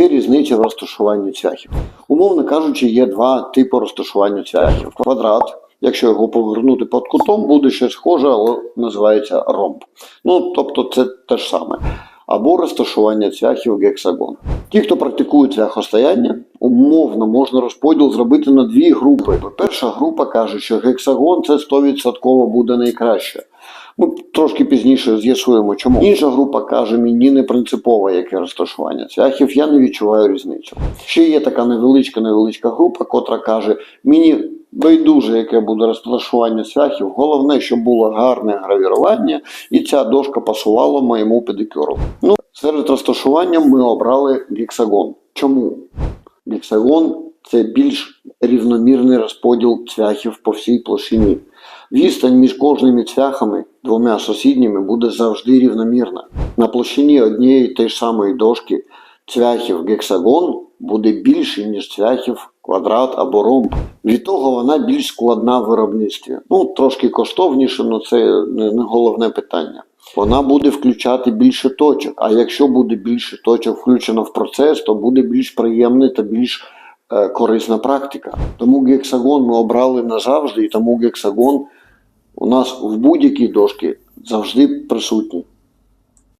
є різниця в розташуванні цвяхів. Умовно кажучи, є два типи розташування цвяхів. Квадрат, якщо його повернути під кутом, буде щось схоже, але називається ромб. Ну, тобто це те ж саме. Або розташування цвяхів гексагон. Ті, хто практикує цвяхостояння, умовно можна розподіл зробити на дві групи. Перша група каже, що гексагон це 100% буде найкраще. Ми трошки пізніше з'ясуємо, чому. Інша група каже, мені не принципово, яке розташування цвяхів, я не відчуваю різницю. Ще є така невеличка невеличка група, котра каже, мені байдуже, яке буде розташування цвяхів, головне, щоб було гарне гравірування, і ця дошка пасувала моєму педикюру. Ну, серед розташування ми обрали гексагон. Чому? Гексагон це більш рівномірний розподіл цвяхів по всій площині. Відстань між кожними цвяхами, двома сусідніми, буде завжди рівномірна. На площині однієї тієї ж самої дошки цвяхів гексагон буде більше, ніж цвяхів квадрат або ромб. Від того вона більш складна в виробництві. Ну, трошки коштовніше, але це не головне питання. Вона буде включати більше точок. А якщо буде більше точок включено в процес, то буде більш приємна та більш е, корисна практика. Тому гексагон ми обрали назавжди, і тому гексагон у нас в будь-якій дошці завжди присутній.